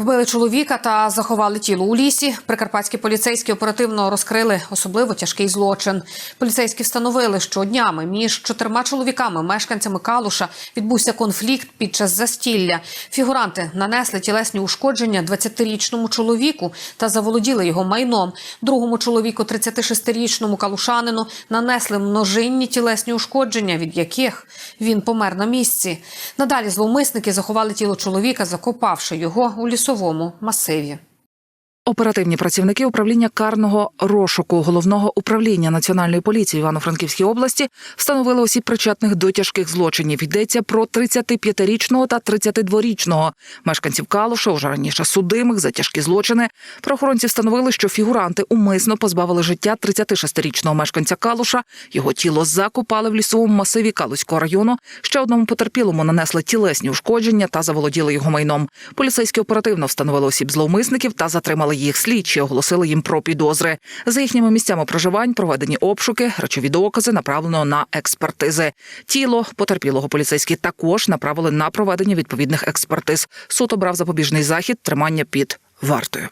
Вбили чоловіка та заховали тіло у лісі. Прикарпатські поліцейські оперативно розкрили особливо тяжкий злочин. Поліцейські встановили, що днями між чотирма чоловіками, мешканцями Калуша, відбувся конфлікт під час застілля. Фігуранти нанесли тілесні ушкодження 20-річному чоловіку та заволоділи його майном. Другому чоловіку, 36-річному калушанину, нанесли множинні тілесні ушкодження, від яких він помер на місці. Надалі зловмисники заховали тіло чоловіка, закопавши його у лісовому масиві. Оперативні працівники управління карного розшуку головного управління національної поліції Івано-Франківській області встановили осіб причетних до тяжких злочинів. Йдеться про 35-річного та 32-річного мешканців Калуша, уже раніше судимих за тяжкі злочини. Правоохоронці встановили, що фігуранти умисно позбавили життя 36-річного мешканця Калуша. Його тіло закопали в лісовому масиві Калуського району. Ще одному потерпілому нанесли тілесні ушкодження та заволоділи його майном. Поліцейські оперативно встановили осіб зловмисників та затримали їх. Слідчі оголосили їм про підозри. За їхніми місцями проживань проведені обшуки, речові докази направлено на експертизи. Тіло потерпілого поліцейські також направили на проведення відповідних експертиз. Суд обрав запобіжний захід тримання під вартою.